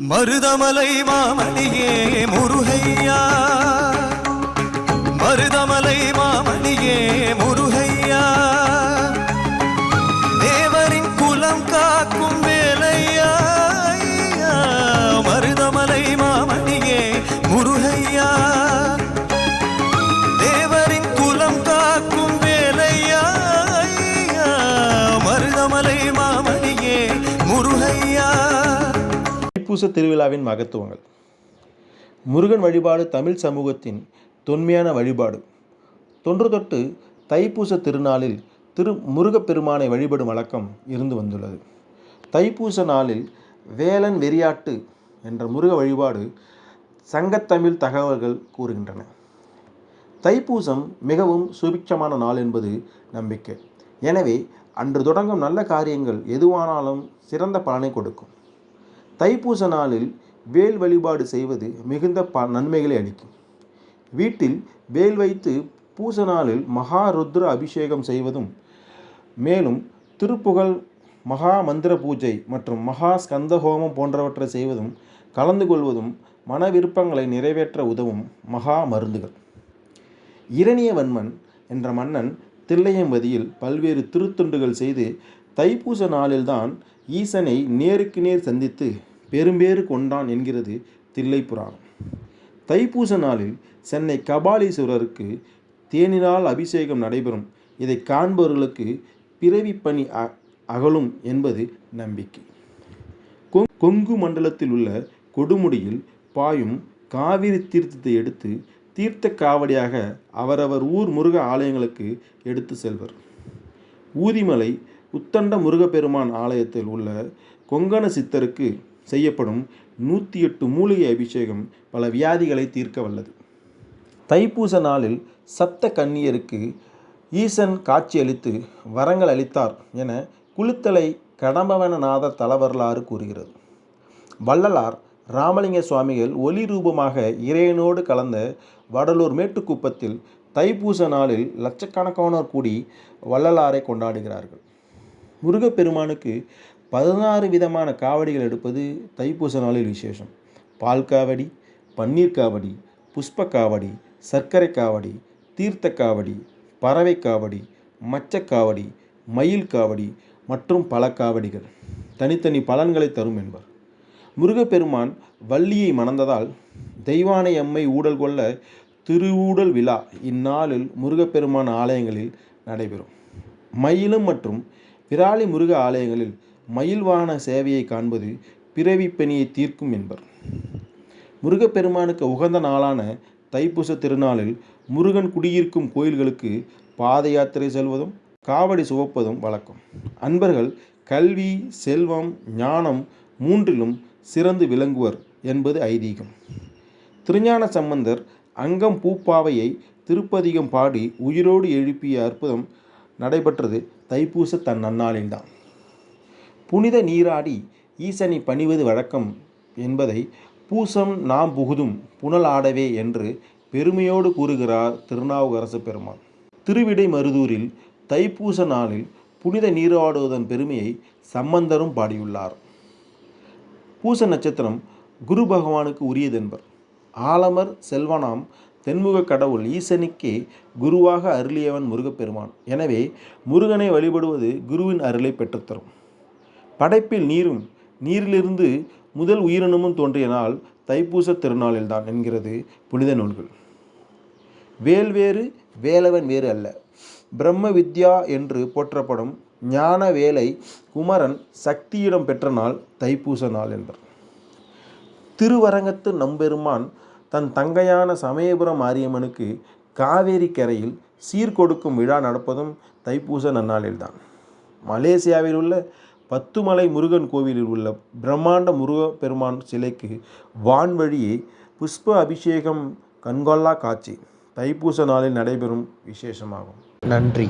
மருதமலை மாமணியே முருகையா. மருதமலை மாமணியே முருகையா. தேவரின் குலம் காக்கும் வேலையா மருதமலை மாமணியே முருகையா. தேவரின் குலம் காக்கும் வேலையா மருதமலை மாமணி தைப்பூச திருவிழாவின் மகத்துவங்கள். முருகன் வழிபாடு தமிழ் சமூகத்தின் தொன்மையான வழிபாடு. தொன்று தொட்டு தைப்பூச திருநாளில் திரு முருகப்பெருமானை வழிபடும் வழக்கம் இருந்து வந்துள்ளது. தைப்பூச நாளில் வேலன் வெறியாட்டு என்ற முருக வழிபாடு சங்கத்தமிழ் தகவல்கள் கூறுகின்றன. தைப்பூசம் மிகவும் சுபிட்சமான நாள் என்பது நம்பிக்கை. எனவே அன்று தொடங்கும் நல்ல காரியங்கள் எதுவானாலும் சிறந்த பலனை கொடுக்கும். தைப்பூச நாளில் வேல் வழிபாடு செய்வது மிகுந்த ப நன்மைகளை அளிக்கும். வீட்டில் வேல் வைத்து பூச நாளில் மகா ருத்ர அபிஷேகம் செய்வதும் மேலும் திருப்புகழ் மகா மந்திர பூஜை மற்றும் மகா ஸ்கந்த ஹோமம் போன்றவற்றை செய்வதும் கலந்து கொள்வதும் மன விருப்பங்களை நிறைவேற்ற உதவும் மகா மருந்துகள். இரணியவன்மன் என்ற மன்னன் தில்லையம்பதியில் பல்வேறு திருத்துண்டுகள் செய்து தைப்பூச நாளில்தான் ஈசனை நேருக்கு நேர் சந்தித்து பெரும்பேறு கொண்டான் என்கிறது தில்லை புராணம். தைப்பூச நாளில் சென்னை கபாலீஸ்வரருக்கு தேனினால் அபிஷேகம் நடைபெறும். இதை காண்பவர்களுக்கு பிறவி பணி அ- அகலும் என்பது நம்பிக்கை. கொ- கொங்கு மண்டலத்தில் உள்ள கொடுமுடியில் பாயும் காவிரி தீர்த்தத்தை எடுத்து தீர்த்த காவடியாக அவரவர் ஊர் முருக ஆலயங்களுக்கு எடுத்து செல்வர். ஊதிமலை உத்தண்ட முருகப்பெருமான் ஆலயத்தில் உள்ள கொங்கண சித்தருக்கு செய்யப்படும் நூற்றி எட்டு மூலிகை அபிஷேகம் பல வியாதிகளை தீர்க்க வல்லது. தைப்பூச நாளில் சப்த கன்னியருக்கு ஈசன் காட்சியளித்து வரங்கள் அளித்தார் என குளித்தலை கடம்பவனநாத தலவரலாறு கூறுகிறது. வள்ளலார் ராமலிங்க சுவாமிகள் ஒளி ரூபமாக இறையனோடு கலந்த வடலூர் மேட்டுக்குப்பத்தில் தைப்பூச நாளில் லட்சக்கணக்கானோர் கூடி வள்ளலாரை கொண்டாடுகிறார்கள். முருகப்பெருமானுக்கு பதினாறு விதமான காவடிகள் எடுப்பது தைப்பூச நாளில் விசேஷம். பால் காவடி பன்னீர் காவடி புஷ்ப காவடி சர்க்கரை காவடி தீர்த்த காவடி பறவை காவடி மச்சக்காவடி மயில் காவடி மற்றும் பல காவடிகள். தனித்தனி பலன்களை தரும் என்பர். முருகப்பெருமான் வள்ளியை மணந்ததால் தெய்வானை அம்மை ஊடல் கொள்ள திருவூடல் விழா இந்நாளில் முருகப்பெருமான் ஆலயங்களில் நடைபெறும். மயிலும் மற்றும் விராலி முருக ஆலயங்களில் மயில் வாகன சேவையை காண்பது பிறவி பணியை தீர்க்கும் என்பர். முருகப்பெருமானுக்கு உகந்த நாளான தைப்பூச திருநாளில் முருகன் குடியிருக்கும் கோயில்களுக்கு பாத யாத்திரை செல்வதும் காவடி சுவப்பதும் வழக்கம். அன்பர்கள் கல்வி செல்வம் ஞானம் மூன்றிலும் சிறந்து விளங்குவர் என்பது ஐதீகம். திருஞான சம்பந்தர் அங்கம் பூப்பாவையை திருப்பதிகம் பாடி உயிரோடு எழுப்பிய அற்புதம் நடைபெற்றது. தைப்பூச தன் நன்னாளில்தான் புனித நீராடி ஈசனை பணிவது வழக்கம் என்பதை பூசம் நாம் புகுதும் புனல் ஆடவே என்று பெருமையோடு கூறுகிறார் திருநாவுக்கரசு பெருமான். திருவிடை மருதூரில் தைப்பூச நாளில் புனித நீராடுவதன் பெருமையை சம்பந்தரும் பாடியுள்ளார். பூச நட்சத்திரம் குரு பகவானுக்கு உரியதென்பர். ஆலமர் செல்வனாம் தென்முக கடவுள் ஈசனுக்கே குருவாக அருளியவன் முருகப்பெருமான். எனவே முருகனை வழிபடுவது குருவின் அருளை பெற்றுத்தரும். படைப்பில் நீரும் நீரிலிருந்து முதல் உயிரினமும் தோன்றிய நாள் தைப்பூச திருநாளில்தான் என்கிறது புனித நூல்கள். வேல் வேறு வேலவன் வேறு அல்ல. பிரம்ம வித்யா என்று போற்றப்படும் ஞான வேலை குமரன் சக்தியிடம் பெற்ற நாள் தைப்பூச நாள் என்பர். திருவரங்கத்து நம்பெருமான் தன் தங்கையான சமயபுரம் மாரியம்மனுக்கு காவேரி கரையில் சீர்கொடுக்கும் விழா நடப்பதும் தைப்பூச நன்னாளில்தான். மலேசியாவில் உள்ள பத்துமலை முருகன் கோவிலில் உள்ள பிரம்மாண்ட முருகப்பெருமான் சிலைக்கு வான்வழியே புஷ்ப அபிஷேகம் கண்கொள்ளா காட்சி. தைப்பூச நாளில் நடைபெறும் விசேஷமாகும். நன்றி.